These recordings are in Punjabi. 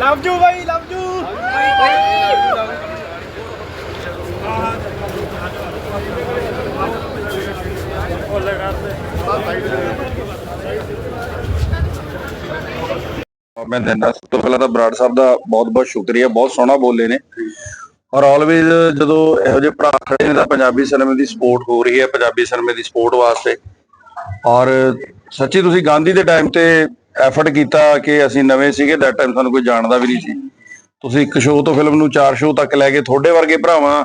ਲਵ ਯੂ ਬਾਈ ਲਵ ਯੂ ਮੈਂ ਦਿੰਦਾ ਸਭ ਤੋਂ ਪਹਿਲਾਂ ਤਾਂ ਬਰਾੜ ਸਾਹਿਬ ਦਾ ਬਹੁਤ-ਬਹੁਤ ਸ਼ੁਕਰੀਆ, ਬਹੁਤ ਸੋਹਣਾ ਬੋਲੇ ਨੇ। ਔਰ ਆਲਵੇਜ਼ ਜਦੋਂ ਇਹੋ ਜਿਹੇ ਭਰਾ ਖੜੇ ਨੇ ਤਾਂ ਪੰਜਾਬੀ ਸਿਨੇਮੇ ਦੀ ਸਪੋਰਟ ਹੋ ਰਹੀ ਹੈ, ਪੰਜਾਬੀ ਸਿਨੇਮੇ ਦੀ ਸਪੋਰਟ ਵਾਸਤੇ। ਔਰ ਸੱਚੀ ਤੁਸੀਂ ਗਾਂਧੀ ਦੇ ਟਾਈਮ ਤੇ ਐਫਰਟ ਕੀਤਾ ਕਿ ਅਸੀਂ ਨਵੇਂ ਸੀਗੇ ਦੈਟ ਟਾਈਮ ਸਾਨੂੰ ਕੋਈ ਜਾਣਦਾ ਵੀ ਨਹੀਂ ਸੀ। ਤੁਸੀਂ ਇੱਕ ਸ਼ੋਅ ਤੋਂ ਫਿਲਮ ਨੂੰ ਚਾਰ ਸ਼ੋਅ ਤੱਕ ਲੈ ਕੇ ਤੁਹਾਡੇ ਵਰਗੇ ਭਰਾਵਾਂ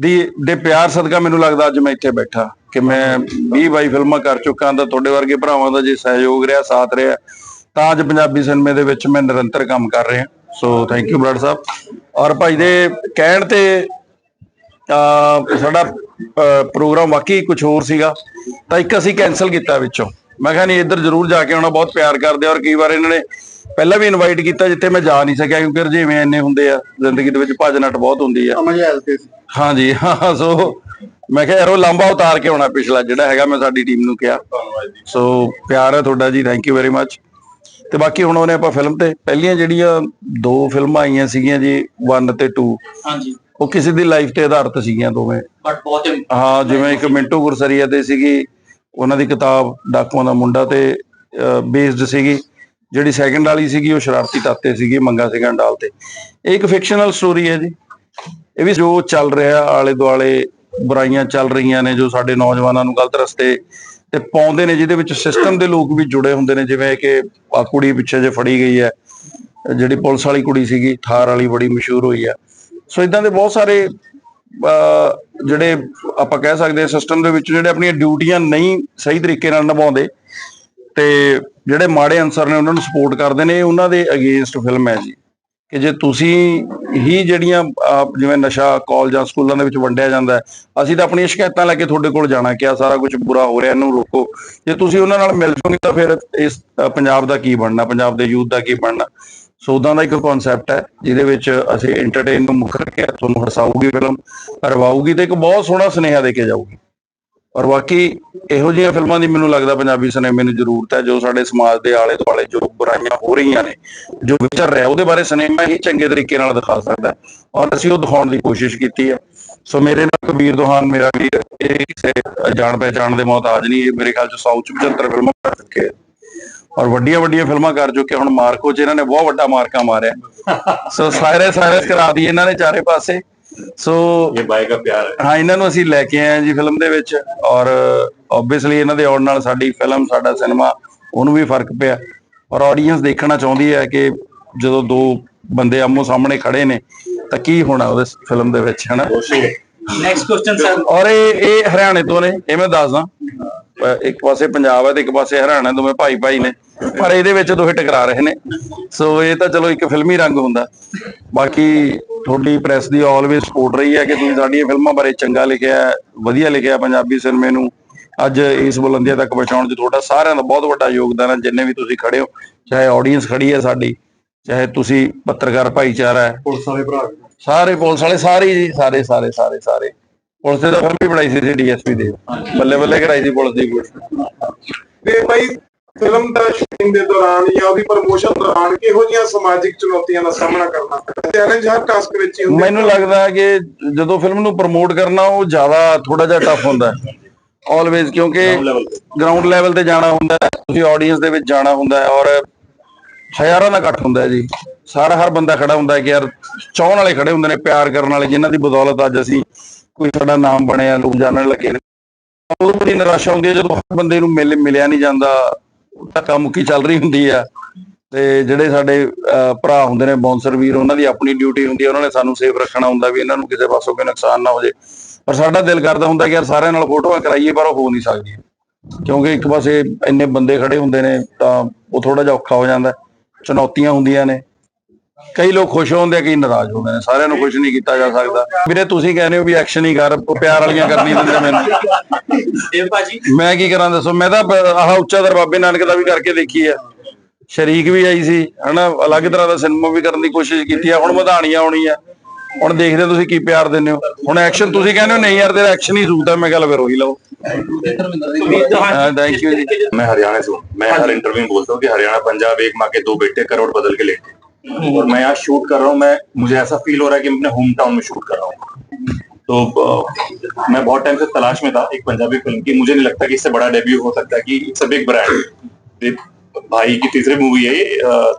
ਦੀ, ਦੇ ਪਿਆਰ ਸਦਕਾ ਮੈਨੂੰ ਲੱਗਦਾ ਅੱਜ ਮੈਂ ਇੱਥੇ ਬੈਠਾ, ਕਿ ਮੈਂ 20 22 ਫਿਲਮਾਂ ਕਰ ਚੁੱਕਾ ਤਾਂ ਤੁਹਾਡੇ ਵਰਗੇ ਭਰਾਵਾਂ ਦਾ ਜੇ ਸਹਿਯੋਗ ਰਿਹਾ, ਸਾਥ ਰਿਹਾ, ਤਾਂ ਅੱਜ ਪੰਜਾਬੀ ਸਿਨੇਮੇ ਦੇ ਵਿੱਚ ਮੈਂ ਨਿਰੰਤਰ ਕੰਮ ਕਰ ਰਿਹਾ। So thank you Brar Sahib. ਔਰ ਭਾਈ ਦੇ ਕਹਿਣ ਤੇ, ਅਹ, ਸਾਡਾ ਪ੍ਰੋਗਰਾਮ ਵਾਕਈ ਕੁਝ ਹੋਰ ਸੀਗਾ, ਤਾਂ ਇੱਕ ਅਸੀਂ ਕੈਨਸਲ ਕੀਤਾ ਵਿੱਚੋਂ। ਮੈਂ ਕਿਹਾ ਨਹੀਂ ਇੱਧਰ ਜ਼ਰੂਰ ਜਾ ਕੇ ਆਉਣਾ ਬਹੁਤ ਪਿਆਰ ਕਰਦੇ ਆ ਔਰ ਕਈ ਵਾਰ ਇਹਨਾਂ ਨੇ ਪਹਿਲਾਂ ਵੀ ਇਨਵਾਈਟ ਕੀਤਾ ਜਿੱਥੇ ਮੈਂ ਜਾ ਨਹੀਂ ਸਕਿਆ ਕਿਉਂਕਿ ਰਜੇਵੇਂ ਇੰਨੇ ਹੁੰਦੇ ਆ ਜ਼ਿੰਦਗੀ ਦੇ ਵਿੱਚ ਭੱਜ ਨੱਟ ਬਹੁਤ ਹੁੰਦੀ ਆ। ਹਾਂਜੀ ਹਾਂ ਸੋ ਮੈਂ ਕਿਹਾ ਯਾਰ ਉਹ ਲੰਬਾ ਉਤਾਰ ਕੇ ਆਉਣਾ ਪਿਛਲਾ ਜਿਹੜਾ ਹੈਗਾ ਮੈਂ ਸਾਡੀ ਟੀਮ ਨੂੰ ਕਿਹਾ। ਸੋ ਪਿਆਰ ਹੈ ਤੁਹਾਡਾ ਜੀ ਥੈਂਕ ਯੂ ਵੈਰੀ ਮੱਚ ਤੇ ਬਾਕੀ ਹੁਣ ਉਹਨੇ ਆਪਾਂ ਫਿਲਮ ਤੇ ਪਹਿਲੀਆਂ ਜਿਹੜੀਆਂ ਦੋ ਫਿਲਮਾਂ ਆਈਆਂ ਸੀਗੀਆਂ ਜੀ 1 ਤੇ 2 ਹਾਂਜੀ ਉਹ ਕਿਸੇ ਦੀ ਲਾਈਫ ਤੇ ਆਧਾਰਿਤ ਸੀਗੀਆਂ ਦੋਵੇਂ। ਬਟ ਬਹੁਤ ਹਾਂ ਜਿਵੇਂ ਇੱਕ ਮਿੰਟੂ ਗੁਰਸਰੀਆ ਤੇ ਸੀਗੀ ਉਹਨਾਂ ਦੀ ਕਿਤਾਬ ਡਾਕੂਆਂ ਦਾ ਮੁੰਡਾ ਤੇ ਬੇਸਡ ਸੀਗੀ। ਜਿਹੜੀ ਸੈਕੰਡ ਵਾਲੀ ਸੀਗੀ, ਉਹ ਸ਼ਰਾਰਤੀ ਤਾਤੇ ਸੀਗੀ, ਮੰਗਾ ਸਿੰਘਾਂ ਡਾਲ ਤੇ। ਇਹ ਇੱਕ ਫਿਕਸ਼ਨਲ ਸਟੋਰੀ ਹੈ ਜੀ। ਇਹ ਵੀ ਜੋ ਚੱਲ ਰਿਹਾ ਆਲੇ ਦੁਆਲੇ ਬੁਰਾਈਆਂ ਚੱਲ ਰਹੀਆਂ ਨੇ, ਜੋ ਸਾਡੇ ਨੌਜਵਾਨਾਂ ਨੂੰ ਗਲਤ ਰਸਤੇ ਤੇ ਪਾਉਂਦੇ ਨੇ, ਜਿਹਦੇ ਵਿੱਚ ਸਿਸਟਮ ਦੇ ਲੋਕ ਵੀ ਜੁੜੇ ਹੁੰਦੇ ਨੇ। ਜਿਵੇਂ ਕਿ ਆ ਕੁੜੀ ਪਿੱਛੇ ਜੇ ਫੜੀ ਗਈ ਹੈ। ਜਿਹੜੀ ਪੁਲਿਸ ਵਾਲੀ ਕੁੜੀ ਸੀਗੀ, ਥਾਰ ਵਾਲੀ ਬੜੀ ਮਸ਼ਹੂਰ ਹੋਈ ਹੈ। ਸੋ ਇਦਾਂ ਦੇ ਬਹੁਤ ਸਾਰੇ ਜਿਹੜੇ ਆਪਾਂ ਕਹਿ ਸਕਦੇ ਹਾਂ ਸਿਸਟਮ ਦੇ ਵਿੱਚ ਜਿਹੜੇ ਆਪਣੀਆਂ ਡਿਊਟੀਆਂ ਨਹੀਂ ਸਹੀ ਤਰੀਕੇ ਨਾਲ ਨਿਭਾਉਂਦੇ ਤੇ ਜਿਹੜੇ ਮਾੜੇ ਅਨਸਰ ਨੇ ਉਹਨਾਂ ਨੂੰ ਸਪੋਰਟ ਕਰਦੇ ਨੇ ਉਹਨਾਂ ਦੇ ਅਗੇਂਸਟ ਫਿਲਮ ਹੈ ਜੀ। ਕਿ ਜੇ ਤੁਸੀਂ ਹੀ ਜਿਹੜੀਆਂ ਜਿਵੇਂ ਨਸ਼ਾ ਕਾਲਜਾਂ ਸਕੂਲਾਂ ਦੇ ਵਿੱਚ ਵੰਡਿਆ ਜਾਂਦਾ ਅਸੀਂ ਤਾਂ ਆਪਣੀਆਂ ਸ਼ਿਕਾਇਤਾਂ ਲੈ ਕੇ ਤੁਹਾਡੇ ਕੋਲ ਜਾਣਾ ਕਿ ਆਹ ਸਾਰਾ ਕੁਝ ਬੁਰਾ ਹੋ ਰਿਹਾ, ਇਹਨੂੰ ਰੋਕੋ। ਜੇ ਤੁਸੀਂ ਉਹਨਾਂ ਨਾਲ ਮਿਲ ਜੋਗੇ ਤਾਂ ਫਿਰ ਇਸ ਪੰਜਾਬ ਦਾ ਕੀ ਬਣਨਾ, ਪੰਜਾਬ ਦੇ ਯੂਥ ਦਾ ਕੀ ਬਣਨਾ? ਸੋ ਉਦਾਂ ਦਾ ਇੱਕ ਕਨਸੈਪਟ ਹੈ, ਜਿਹਦੇ ਵਿੱਚ ਅਸੀਂ ਐਂਟਰਟੇਨ ਨੂੰ ਮੁੱਖ ਰੱਖਿਆ, ਤੁਹਾਨੂੰ ਹਸਾਊਗੀ ਫਿਲਮ ਰਵਾਊਗੀ ਤੇ ਇੱਕ ਬਹੁਤ ਸੋਹਣਾ ਸੁਨੇਹਾ ਦੇ ਕੇ ਜਾਊਗੀ। ਔਰ ਬਾਕੀ ਇਹੋ ਜਿਹੀਆਂ ਫਿਲਮਾਂ ਦੀ ਮੈਨੂੰ ਲੱਗਦਾ ਪੰਜਾਬੀ ਸਿਨੇਮੇ ਨੂੰ ਜ਼ਰੂਰਤ ਹੈ, ਜੋ ਸਾਡੇ ਸਮਾਜ ਦੇ ਆਲੇ ਦੁਆਲੇ ਜੋ ਬੁਰਾਈਆਂ ਹੋ ਰਹੀਆਂ ਨੇ, ਜੋ ਵਿਚਰ ਰਿਹਾ, ਉਹਦੇ ਬਾਰੇ ਸਿਨੇਮਾ ਹੀ ਚੰਗੇ ਤਰੀਕੇ ਨਾਲ ਦਿਖਾ ਸਕਦਾ ਔਰ ਅਸੀਂ ਉਹ ਦਿਖਾਉਣ ਦੀ ਕੋਸ਼ਿਸ਼ ਕੀਤੀ ਹੈ। ਸੋ ਮੇਰੇ ਨਾਲ ਕਬੀਰ ਦੋਹਾਨ, ਮੇਰਾ ਵੀਰ, ਇਹ ਕਿਸੇ ਜਾਣ ਪਹਿਚਾਣ ਦੇ ਮੁਹਤਾਜ ਨਹੀਂ ਇਹ ਮੇਰੇ ਖਿਆਲ ਚ 100 ਚ 75 ਫਿਲਮਾਂ ਕਰ ਚੁੱਕੇ ਔਰ ਵੱਡੀਆਂ ਵੱਡੀਆਂ ਫਿਲਮਾਂ ਕਰ ਚੁੱਕੇ ਹੁਣ ਮਾਰਕੋ ਚ ਇਹਨਾਂ ਨੇ ਬਹੁਤ ਵੱਡਾ ਮਾਰਕਾ ਮਾਰਿਆ। ਸੋ ਸਾਰੇ ਸਾਰੇ ਕਰਾ ਦੀ ਇਹਨਾਂ ਨੇ ਚਾਰੇ ਪਾਸੇ। ਸੋ ਇਹ ਬਾਈ ਦਾ ਪਿਆਰ ਹੈ। ਹਾਂ ਇਹਨਾਂ ਨੂੰ ਅਸੀਂ ਲੈ ਕੇ ਆਏ ਜੀ ਫਿਲਮ ਦੇ ਵਿੱਚ। ਔਰ ਆਬਵੀਅਸਲੀ ਇਹਨਾਂ ਦੇ ਆਉਣ ਨਾਲ ਸਾਡੀ ਫਿਲਮ ਸਾਡਾ ਸਿਨੇਮਾ ਉਹਨੂੰ ਵੀ ਫ਼ਰਕ ਪਿਆ। ਔਰ ਆਡੀਅנס ਦੇਖਣਾ ਚਾਹੁੰਦੀ ਹੈ ਕਿ ਜਦੋਂ ਦੋ ਬੰਦੇ ਆਮੋ ਸਾਹਮਣੇ ਖੜੇ ਨੇ ਤਾਂ ਕੀ ਹੋਣਾ ਉਹਦੇ ਫਿਲਮ ਦੇ ਵਿੱਚ ਹਨਾ? ਨੈਕਸਟ ਕੁਐਸਚਨ ਸਰ ਔਰ ਇਹ ਇਹ ਹਰਿਆਣੇ ਤੋਂ ਨੇ ਇਹ ਮੈਂ ਦੱਸਦਾ। ਇੱਕ ਪਾਸੇ ਪੰਜਾਬ ਹੈ ਤੇ ਇੱਕ ਪਾਸੇ ਹਰਿਆਣਾ ਦੋਵੇਂ ਭਾਈ ਭਾਈ ਨੇ। ਪਰ ਇਹਦੇ ਵਿੱਚ ਦੋਹੇ ਟਕਰਾ ਰਹੇ ਨੇ। ਸੋ ਇਹ ਤਾਂ ਚਲੋ ਇੱਕ ਫਿਲਮੀ ਰੰਗ ਹੁੰਦਾ। ਬਾਕੀ ਤੁਹਾਡੀ ਪ੍ਰੈਸ ਦੀ ਆਲਵੇਸ ਸਪੋਰਟ ਰਹੀ ਹੈ ਕਿ ਤੁਸੀਂ ਸਾਡੀਆਂ ਫਿਲਮਾਂ ਬਾਰੇ ਚੰਗਾ ਲਿਖਿਆ ਵਧੀਆ ਲਿਖਿਆ ਪੰਜਾਬੀ ਸਿਨੇਮੇ ਨੂੰ। ਅੱਜ ਇਸ ਬੁਲੰਦੀਆਂ ਤੱਕ ਪਹੁੰਚਾਉਣ 'ਚ ਤੁਹਾਡਾ ਸਾਰਿਆਂ ਦਾ ਬਹੁਤ ਵੱਡਾ ਯੋਗਦਾਨ ਹੈ ਜਿੰਨੇ ਵੀ ਤੁਸੀਂ ਖੜੇ ਹੋ ਚਾਹੇ ਆਡੀਅנס ਖੜੀ ਹੈ ਸਾਡੀ ਚਾਹੇ ਤੁਸੀਂ ਪੱਤਰਕਾਰ ਭਾਈਚਾਰਾ ਹੈ। ਪੁਲਿਸ ਵਾਲੇ ਭਰਾ ਸਾਰੇ ਪੁਲਿਸ ਵਾਲੇ ਸਾਰੇ ਜੀ ਸਾਰੇ ਸਾਰੇ ਸਾਰੇ ਸਾਰੇ। ਪੁਲਿਸ ਦੇ ਤਾਂ ਫਿਲਮ ਵੀ ਬਣਾਈ ਸੀ ਡੀਐਸਪੀ ਦੇ। ਬੱਲੇ ਬੱਲੇ ਕਰਾਈ ਸੀ ਪੁਲਿਸ ਦੀ ਤੇ ਭਾਈ ਫਿਲਮ ਦਾ ਸ਼ੂਟਿੰਗ ਦੇ ਦੌਰਾਨ ਜਾਂ ਉਹਦੀ ਪ੍ਰਮੋਸ਼ਨ ਦੌਰਾਨ ਕਿਹੋ ਜਿਹੀਆਂ ਸਮਾਜਿਕ ਚੁਣੌਤੀਆਂ ਦਾ ਸਾਹਮਣਾ ਕਰਨਾ ਚੈਲੰਜ ਹਰ ਟਾਸਕ ਵਿੱਚ ਹੀ ਹੁੰਦੇ ਮੈਨੂੰ ਲੱਗਦਾ ਹੈ ਕਿ ਜਦੋਂ ਫਿਲਮ ਨੂੰ ਪ੍ਰਮੋਟ ਕਰਨਾ ਉਹ ਜ਼ਿਆਦਾ ਥੋੜਾ ਜਿਹਾ ਟਫ ਹੁੰਦਾ ਹੈ। ਆਲਵੇਜ਼ ਕਿਉਂਕਿ। ਗਰਾਊਂਡ ਲੈਵਲ ਤੇ। ਜਾਣਾ ਹੁੰਦਾ ਹੈ ਤੁਸੀਂ ਆਡੀਅנס ਦੇ ਵਿੱਚ ਜਾਣਾ ਹੁੰਦਾ ਹੈ ਔਰ ਹਜ਼ਾਰਾਂ ਦਾ ਇਕੱਠ ਹੁੰਦਾ ਹੈ ਜੀ। ਸਾਰਾ ਹਰ ਬੰਦਾ ਖੜਾ ਹੁੰਦਾ ਹੈ ਕਿ ਯਾਰ ਚਾਹਣ ਵਾਲੇ ਖੜੇ ਹੁੰਦੇ ਨੇ ਪਿਆਰ ਕਰਨ ਵਾਲੇ ਜਿਨ੍ਹਾਂ ਦੀ ਬਦੌਲਤ ਅੱਜ ਅਸੀਂ ਕੋਈ ਸਾਡਾ ਨਾਮ ਬਣਿਆ, ਲੋਕ ਜਾਣਨ ਲੱਗੇ ਉਦੋਂ ਬੜੀ ਨਿਰਾਸ਼ਾ ਹੁੰਦੀ ਹੈ, ਜਦੋਂ ਹਰ ਬੰਦੇ ਨੂੰ ਮਿਲ ਮਿਲਿਆ ਨਹੀਂ ਜਾਂਦਾ ਧੱਕਾ ਮੁੱਕੀ ਚੱਲ ਰਹੀ ਹੁੰਦੀ ਆ। ਤੇ ਜਿਹੜੇ ਸਾਡੇ ਭਰਾ ਹੁੰਦੇ ਨੇ ਬੌਂਸਰ ਵੀਰ, ਉਹਨਾਂ ਦੀ ਆਪਣੀ ਡਿਊਟੀ ਹੁੰਦੀ ਹੈ ਉਹਨਾਂ ਨੇ ਸਾਨੂੰ ਸੇਫ ਰੱਖਣਾ ਹੁੰਦਾ ਵੀ ਇਹਨਾਂ ਨੂੰ ਕਿਸੇ ਪਾਸੋਂ ਕੋਈ ਨੁਕਸਾਨ ਨਾ ਹੋ ਜੇ ਪਰ ਸਾਡਾ ਦਿਲ ਕਰਦਾ ਹੁੰਦਾ ਕਿ ਯਾਰ ਸਾਰਿਆਂ ਨਾਲ ਫੋਟੋਆਂ ਕਰਾਈਏ, ਪਰ ਉਹ ਹੋ ਨਹੀਂ ਸਕਦੀ। ਕਿਉਂਕਿ ਇੱਕ ਪਾਸੇ ਇੰਨੇ ਬੰਦੇ ਖੜੇ ਹੁੰਦੇ ਨੇ, ਤਾਂ ਉਹ ਥੋੜਾ ਜਿਹਾ ਔਖਾ ਹੋ ਜਾਂਦਾ। ਚੁਣੌਤੀਆਂ ਹੁੰਦੀਆਂ ਨੇ। ਕਈ ਲੋਕ ਖੁਸ਼ ਹੁੰਦੇ ਕਈ ਨਾਰਾਜ਼ ਹੁੰਦੇ ਨੇ। ਸਾਰਿਆਂ ਨੂੰ ਖੁਸ਼ ਨਹੀਂ ਕੀਤਾ ਜਾ ਸਕਦਾ। ਵੀਰੇ ਤੁਸੀਂ ਕਹਿੰਦੇ ਹੋ ਵੀ ਐਕਸ਼ਨ ਹੀ ਕਰ ਪਿਆਰ ਵਾਲੀਆਂ ਕਰਨੀ ਦਿੰਦੇ ਮੈਨੂੰ। ਇਹ ਭਾਜੀ? ਮੈਂ ਕੀ ਕਰਾਂ ਦੱਸੋ? ਮੈਂ ਤਾਂ ਆਹ ਉੱਚਾ ਦਰਬਾਬੇ ਨਾਨਕ ਦਾ ਵੀ ਕਰਕੇ ਦੇਖੀ ਆ। ਸ਼ਰੀਕ ਵੀ ਆਈ ਸੀ ਹਨਾ? ਅਲੱਗ ਤਰ੍ਹਾਂ ਦਾ ਸਿਨੇਮਾ ਵੀ ਕਰਨ ਦੀ ਕੋਸ਼ਿਸ਼ ਕੀਤੀ ਆ। ਹੁਣ ਮਧਾਣੀ ਆਉਣੀ ਆ। ਹੁਣ ਦੇਖਦੇ ਤੁਸੀਂ ਕੀ ਪਿਆਰ ਦਿੰਦੇ ਹੋ। ਹੁਣ ਐਕਸ਼ਨ ਤੁਸੀਂ ਕਹਿੰਦੇ ਹੋ ਨਹੀਂ ਯਾਰ ਤੇਰਾ ਐਕਸ਼ਨ ਹੀ ਸੂਟ ਹੈ ਮੈਂ ਗੱਲ ਫਿਰ ਉਹੀ ਲਓ। ਹਾਂ ਥੈਂਕ ਯੂ ਜੀ। ਮੈਂ ਹਰਿਆਣਾ ਤੋਂ। ਮੈਂ ਹਰ ਇੰਟਰਵਿਊ ਬੋਲਦਾ ਹਾਂ ਕਿ ਹਰਿਆਣਾ ਪੰਜਾਬ ਇੱਕ ਮਾਂ ਦੋ ਬੇਟੇ ਕਰੋੜ ਬਦਲ ਕੇ ਲੈਂਦੇ और मैं यहाँ शूट कर रहा हूँ मैं मुझे ऐसा फील हो रहा है कि मैं अपने होम टाउन में शूट कर रहा हूँ। तो मैं बहुत टाइम से तलाश में था एक पंजाबी फ़िल्म की मुझे नहीं लगता कि इससे बड़ा डेब्यू हो सकता है कि इट्स अ बिग ब्रांड भाई की तीसरी मूवी है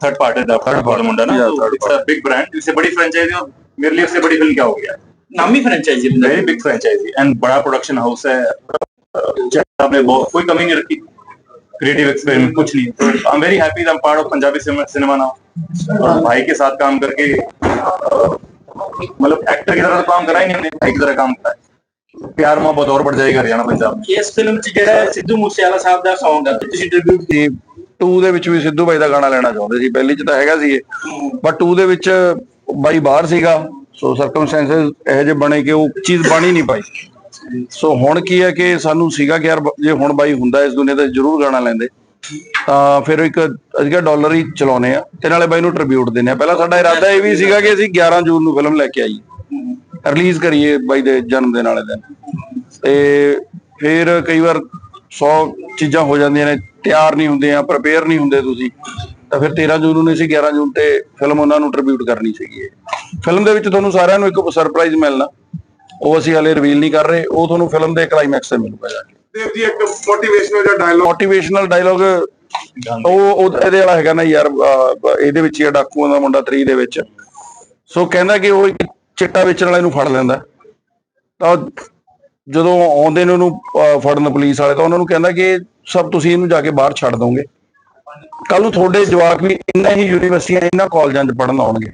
थर्ड पार्ट है थर्ड पार्ट मुंडा ना इट्स अ बिग ब्रांड इससे बड़ी फ्रेंचाइजी और मेरे लिए इससे बड़ी फ़िल्म क्या हो गया? नामी franchise very big franchise and बड़ा प्रोडक्शन हाउस है आपने बहुत कोई कमी नहीं रखी। क्रिएटिव एक्सपेरिमेंट कुछ नहीं। I am very happy I am part of Punjabi cinema now और भाई के साथ काम करके अ, मतलब एक्टर की तरह तो काम करा ही नहीं हमने भाई की तरह काम करा है। प्यार मोहब्बत और बढ़ जाएगी हरियाणा पंजाब में ਇਸ ਫਿਲਮ 'ਚ ਜਿਹੜਾ ਹੈ ਸਿੱਧੂ ਮੂਸੇਵਾਲਾ ਸਾਹਿਬ ਦਾ Song ਹੈ ਤੁਸੀਂ ਟ੍ਰਿਬਿਊਟ ਤੇ 2 ਦੇ ਵਿੱਚ ਵੀ ਸਿੱਧੂ ਬਾਈ ਦਾ ਗਾਣਾ ਲੈਣਾ ਚਾਹੁੰਦੇ ਸੀ ਪਹਿਲੀ ਚ ਤਾਂ ਹੈਗਾ ਸੀ ਇਹ ਬਟ 2 ਦੇ ਵਿੱਚ ਬਾਈ ਬਾਹਰ ਸੀਗਾ ਸੋ ਸਰਕਮਸਟੈਂਸਸ ਇਹੋ ਜਿਹੇ ਬਣੇ ਕਿ ਉਹ ਚੀਜ਼ ਬਣ ਹੀ ਨਹੀਂ ਪਾਈ ਸੋ ਹੁਣ ਕੀ ਹੈ ਕਿ ਸਾਨੂੰ ਸੀਗਾ ਕਿ ਯਾਰ ਬ- ਜੇ ਹੁਣ ਬਾਈ ਹੁੰਦਾ ਇਸ ਦੁਨੀਆ ਤੇ ਜ਼ਰੂਰ ਗਾਣਾ ਲੈਂਦੇ ਤਾਂ ਫਿਰ ਇੱਕ ਅਸੀਂ ਕਿਹਾ ਡਾਲਰ ਹੀ ਚਲਾਉਨੇ ਆ। ਤੇ ਨਾਲੇ ਬਾਈ ਨੂੰ ਟ੍ਰਿਬਿਊਟ ਦਿੰਨੇ ਆ। ਪਹਿਲਾਂ ਸਾਡਾ ਇਰਾਦਾ ਇਹ ਵੀ ਸੀਗਾ ਕਿ ਅਸੀਂ 11 ਜੂਨ ਨੂੰ ਫਿਲਮ ਲੈ ਕੇ ਆਈਏ। ਰਿਲੀਜ਼ ਕਰੀਏ ਬਾਈ ਦੇ ਜਨਮ ਦਿਨ ਵਾਲੇ ਦਿਨ। ਤੇ ਫਿਰ ਕਈ ਵਾਰ 100 ਚੀਜ਼ਾਂ ਹੋ ਜਾਂਦੀਆਂ ਨੇ, ਤਿਆਰ ਨਹੀਂ ਹੁੰਦੇ ਆ ਪ੍ਰਪੇਅਰ ਨਹੀਂ ਹੁੰਦੇ ਤੁਸੀਂ। ਤਾਂ ਫਿਰ 13 ਜੂਨ ਨੂੰ ਅਸੀਂ ਸੀ 11 ਜੂਨ ਤੇ ਫਿਲਮ ਉਹਨਾਂ ਨੂੰ ਟ੍ਰਿਬਿਊਟ ਕਰਨੀ ਸੀਗੀ ਫਿਲਮ ਦੇ ਵਿੱਚ ਤੁਹਾਨੂੰ ਸਾਰਿਆਂ ਨੂੰ ਇੱਕ ਸਰਪ੍ਰਾਈਜ਼ ਮਿਲਣਾ। ਉਹ ਅਸੀਂ ਹਲੇ ਰਿਵੀਲ ਨਹੀਂ ਕਰ ਰਹੇ। ਉਹ ਤੁਹਾਨੂੰ ਫਿਲਮ ਦੇ ਕਲਾਈਮੈਕਸ ਤੇ ਮਿਲੂਗਾ ਜਾ ਕੇ। ਦੇਵ ਜੀ, ਇੱਕ ਮੋਟੀਵੇਸ਼ਨਲ ਜਿਹਾ ਡਾਇਲੌਗ ਮੋਟੀਵੇਸ਼ਨਲ ਡਾਇਲੋਗ ਉਹ ਉਹ ਇਹਦੇ ਵਾਲਾ ਹੈਗਾ ਨਾ ਯਾਰ ਇਹਦੇ ਵਿੱਚ ਹੀ ਡਾਕੂਆਂ ਦਾ ਮੁੰਡਾ 3 ਦੇ ਵਿੱਚ। ਸੋ ਕਹਿੰਦਾ ਕਿ ਉਹ ਚਿੱਟਾ ਵੇਚਣ ਵਾਲੇ ਨੂੰ ਫੜ ਲੈਂਦਾ। ਤਾਂ ਜਦੋਂ ਆਉਂਦੇ ਨੇ ਉਹਨੂੰ ਫੜਨ ਪੁਲਿਸ ਵਾਲੇ, ਤਾਂ ਉਹਨਾਂ ਨੂੰ ਕਹਿੰਦਾ ਕਿ ਸਭ ਤੁਸੀਂ ਇਹਨੂੰ ਜਾ ਕੇ ਬਾਹਰ ਛੱਡ ਦੋਗੇ। ਕੱਲ ਨੂੰ ਤੁਹਾਡੇ ਜਵਾਕ ਵੀ ਇੰਨਾ ਹੀ ਯੂਨੀਵਰਸਿਟੀਆਂ, ਇੰਨਾ ਕਾਲਜਾਂ 'ਚ ਪੜਨ ਆਉਣਗੇ।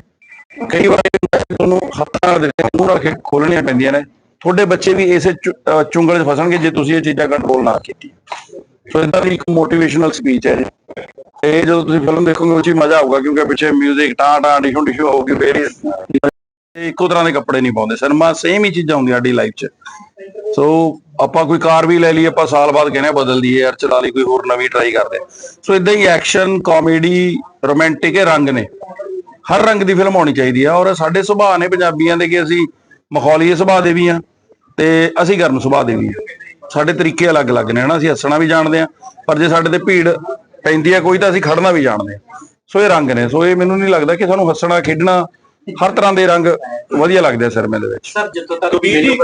ਕਈ ਵਾਰ ਤੁਹਾਨੂੰ ਹੱਥਾਂ ਦੇ ਮੂੰਹ ਖੋਲਣੀਆਂ ਪੈਂਦੀਆਂ ਨੇ। ਤੁਹਾਡੇ ਬੱਚੇ ਵੀ ਇਸੇ ਚੁ- ਚੁੰਗਲ 'ਚ ਫਸਣਗੇ ਜੇ ਤੁਸੀਂ ਇਹ ਚੀਜ਼ਾਂ ਕੰਟਰੋਲ ਨਾ ਕੀਤੀ। ਸੋ ਇਦਾਂ ਦੀ ਇੱਕ ਮੋਟੀਵੇਸ਼ਨਲ ਸਪੀਚ ਹੈ ਇਹ ਜਦੋਂ ਤੁਸੀਂ ਫਿਲਮ ਦੇਖੋਗੇ, ਉਹ 'ਚ ਮਜ਼ਾ ਆਊਗਾ ਕਿਉਂਕਿ ਪਿੱਛੇ 뮤직 ਟਾਂ ਟਾਂ ਡਿਸ਼ੂ ਡਿਸ਼ੂ ਹੋਊਗੀ ਫੇਰ ਇੱਕੋ ਤਰ੍ਹਾਂ ਦੇ ਕੱਪੜੇ ਨਹੀਂ ਪਾਉਂਦੇ। ਸਿਨੇਮਾ ਸੇਮ ਹੀ ਚੀਜ਼ਾਂ ਹੁੰਦੀਆਂ ਸਾਡੀ ਲਾਈਫ 'ਚ। ਸੋ ਆਪਾਂ ਕੋਈ ਕਾਰ ਵੀ ਲੈ ਲਈ ਆਪਾਂ ਸਾਲ ਬਾਅਦ ਕਹਿੰਦੇ ਆ ਬਦਲ ਦਈਏ, ਯਾਰ ਚਲਾ ਲਈ, ਕੋਈ ਹੋਰ ਨਵੀਂ ਟਰਾਈ ਕਰਦੇ। ਸੋ ਇਦਾਂ ਹੀ ਐਕਸ਼ਨ ਕਾਮੇਡੀ ਰੋਮਾਂਟਿਕ ਇਹ ਰੰਗ ਨੇ। ਹਰ ਰੰਗ ਦੀ ਫਿਲਮ ਹੋਣੀ ਚਾਹੀਦੀ ਆ ਔਰ ਸਾਡੇ ਸੁਭਾਅ ਨੇ ਪੰਜਾਬੀਆਂ ਦੇ ਕਿ ਅਸੀਂ ਮਖੌਲੀਏ ਸੁਭਾਅ ਦੇ ਵੀ ਆ। ਤੇ ਅਸੀਂ ਗਰਮ ਸੁਭਾਅ ਦੇ ਵੀ ਆ ਸਾਡੇ ਤਰੀਕੇ ਅਲੱਗ-ਅਲੱਗ ਨੇ ਹਨਾ ਅਸੀਂ ਹੱਸਣਾ ਵੀ ਜਾਣਦੇ ਆ ਪਰ ਜੇ ਸਾਡੇ ਤੇ ਭੀੜ ਪੈਂਦੀ ਆ ਕੋਈ ਤਾਂ ਅਸੀਂ ਖੜਨਾ ਵੀ ਜਾਣਦੇ ਆ ਸੋ ਇਹ ਰੰਗ ਨੇ ਸੋ ਇਹ ਮੈਨੂੰ ਨਹੀਂ ਲੱਗਦਾ ਕਿ ਸਾਨੂੰ ਹੱਸਣਾ ਖੇਡਣਾ ਹਰ ਤਰ੍ਹਾਂ ਦੇ ਰੰਗ ਵਧੀਆ ਲੱਗਦੇ ਆ ਸਿਨੇਮੇ ਦੇ ਵਿੱਚ ਸਰ ਜਿੱਥੋਂ ਤੱਕ तो बीर जी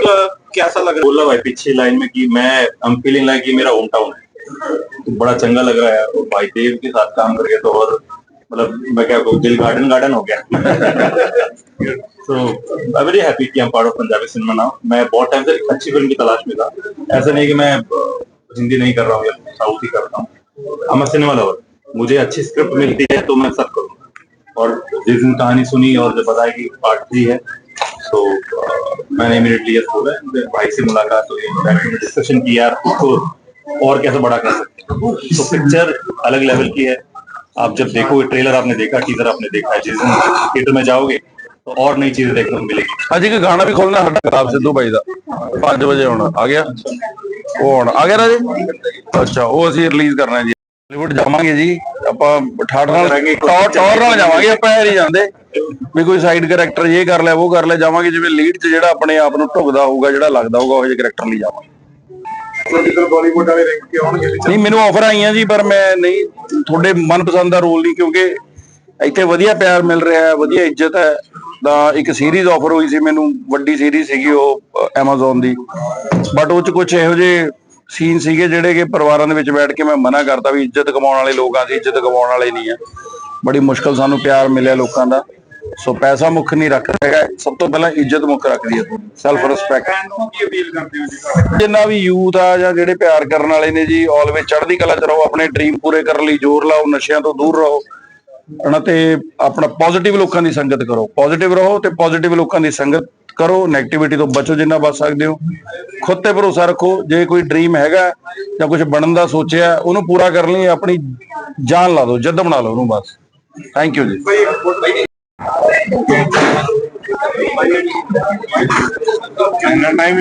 कैसा लग रहा है बोला भाई पीछे लाइन में कि मैं आई एम फीलिंग लाइक ये मेरा होम टाउन है तो बड़ा चंगा लग रहा है और भाई देव के साथ काम करके तो और मतलब मैं क्या कहूँ दिल गार्डन गार्डन हो गया। तो आई वेरी हैप्पी कि हम part of Punjabi cinema now मैं बहुत टाइम से अच्छी फ़िल्म की तलाश में था। ऐसा नहीं कि मैं हिंदी नहीं कर रहा हूँ या साउथ ही कर रहा हूँ। हम सिनेमा लवर मुझे अच्छी स्क्रिप्ट मिलती है तो मैं सब करूँगा और जिस दिन कहानी सुनी और जब बताया कि पार्ट थ्री है तो मैंने इमीडिएटली यस बोला भाई से मुलाकात हुई डिस्कशन की यार और कैसे बड़ा कर सकते हैं? तो पिक्चर अलग लेवल की है। आप जब देखोगे ट्रेलर आपने देखा टीजर आपने देखा है जिस दिन थिएटर में जाओगे तो और नई चीजें देखने को मिलेगी ਅੱਜ ਇੱਕ ਗਾਣਾ ਵੀ ਖੋਲਣਾ ਸਾਡਾ ਕਿਤਾਬ ਸਿੱਧੂ ਬਾਈ ਦਾ 5 ਵਜੇ ਆਉਣਾ ਆ ਗਿਆ ਉਹ ਹੁਣ ਆ ਗਿਆ ਰਾਜੇ ਅੱਛਾ ਉਹ ਅਸੀਂ ਰਿਲੀਜ਼ ਕਰਨਾ ਜੀ ਹਾਲੀਵੁੱਡ ਜਾਵਾਂਗੇ ਜੀ ਆਪਾਂ ਠਾਠ ਨਾਲ ਟੌਰ ਟੌਰ ਨਾਲ ਜਾਵਾਂਗੇ ਆਪਾਂ ਇਹ ਨਹੀਂ ਜਾਂਦੇ ਵੀ ਕੋਈ ਸਾਈਡ ਕੈਰੈਕਟਰ ਇਹ ਕਰ ਲੈ ਉਹ ਕਰ ਲੈ ਜਾਵਾਂਗੇ ਜਿਵੇਂ ਲੀਡ 'ਚ ਜਿਹੜਾ ਆਪਣੇ ਆਪ ਨੂੰ ਢੁਕਦਾ ਹੋਊਗਾ ਜਿਹੜਾ ਲੱਗਦਾ ਹੋਊਗਾ ਉਹ ਜਿਹੇ ਕੈਰੈਕਟਰ ਲਈ ਜਾਵਾਂਗੇ ਜਿੱਦਾਂ ਬਾਲੀਵੁੱਡ ਵਾਲੇ ਰਿੰਗ ਕੇ ਆਉਣਗੇ ਨਹੀਂ, ਮੈਨੂੰ ਆਫਰ ਆਈਆਂ ਜੀ, ਪਰ ਮੈਂ ਨਹੀਂ, ਤੁਹਾਡੇ ਮਨਪਸੰਦ ਦਾ ਰੋਲ ਨਹੀਂ, ਕਿਉਂਕਿ ਇੱਥੇ ਵਧੀਆ ਪਿਆਰ ਮਿਲ ਰਿਹਾ ਹੈ, ਵਧੀਆ ਇੱਜ਼ਤ ਹੈ। ਤਾਂ ਇੱਕ ਸੀਰੀਜ਼ ਆਫਰ ਹੋਈ ਸੀ ਮੈਨੂੰ, ਵੱਡੀ ਸੀਰੀਜ਼ ਸੀਗੀ ਉਹ Amazon ਦੀ। ਬਟ ਉਹ ਚ ਕੁਝ ਇਹੋ ਜਿਹੇ ਸੀਨ ਸੀਗੇ ਜਿਹੜੇ ਕਿ ਪਰਿਵਾਰਾਂ ਦੇ ਵਿੱਚ ਬੈਠ ਕੇ ਮੈਂ ਮਨਾ ਕਰਤਾ ਵੀ ਇੱਜ਼ਤ ਕਮਾਉਣ ਵਾਲੇ ਲੋਕ ਆ ਸੀ ਇੱਜ਼ਤ ਕਮਾਉਣ ਵਾਲੇ ਨਹੀਂ ਆ। ਬੜੀ ਮੁਸ਼ਕਲ ਸਾਨੂੰ ਪਿਆਰ ਮਿਲਿਆ ਲੋਕਾਂ ਦਾ। ਸੋ ਪੈਸਾ ਮੁੱਖ ਨਹੀਂ ਰੱਖ ਹੈਗਾ ਸਭ ਤੋਂ ਪਹਿਲਾਂ ਇੱਜ਼ਤ ਮੁੱਖ ਰੱਖਦੀ ਹੈ ਸੈਲਫ ਰਿਸਪੈਕਟ ਫੈਨ ਨੂੰ ਕੀ ਅਪੀਲ ਕਰਦੇ ਹੋ ਜੀ ਤੁਹਾਡੇ? ਜਿੰਨਾ ਵੀ ਯੂਥ ਆ ਜਾਂ ਜਿਹੜੇ ਪਿਆਰ ਕਰਨ ਵਾਲੇ ਨੇ ਜੀ ਆਲਵੇਜ਼ ਚੜ੍ਹਦੀ ਕਲਾ ਚ ਰਹੋ ਆਪਣੇ ਡ੍ਰੀਮ ਪੂਰੇ ਕਰਨ ਲਈ ਜ਼ੋਰ ਲਾਓ ਨਸ਼ਿਆਂ ਤੋਂ ਦੂਰ ਰਹੋ। ਹਨਾ ਤੇ ਆਪਣਾ ਪੋਜ਼ਿਟਿਵ ਲੋਕਾਂ ਦੀ ਸੰਗਤ ਕਰੋ। ਪੋਜ਼ਿਟਿਵ ਰਹੋ ਤੇ ਪੋਜ਼ਿਟਿਵ ਲੋਕਾਂ ਦੀ ਸੰਗਤ ਕਰੋ। 네ਗੇਟਿਵਿਟੀ ਤੋਂ ਬਚੋ ਜਿੰਨਾ ਬਚ ਸਕਦੇ ਹੋ। ਖੁਦ ਤੇ ਭਰੋਸਾ ਰੱਖੋ ਜੇ ਕੋਈ ਡ੍ਰੀਮ ਹੈਗਾ ਜਾਂ ਕੁਝ ਬਣਨ ਦਾ ਸੋਚਿਆ ਉਹਨੂੰ ਪੂਰਾ ਕਰਨ ਲਈ ਆਪਣੀ ਜਾਨ ਲਾ ਦਿਓ ਜਿੱਦ ਬਣਾ ਲਓ ਉਹਨੂੰ ਬਸ। ਥੈਂਕ ਯੂ ਜੀ। ਕਿੰਨਾ ਟਾਈਮ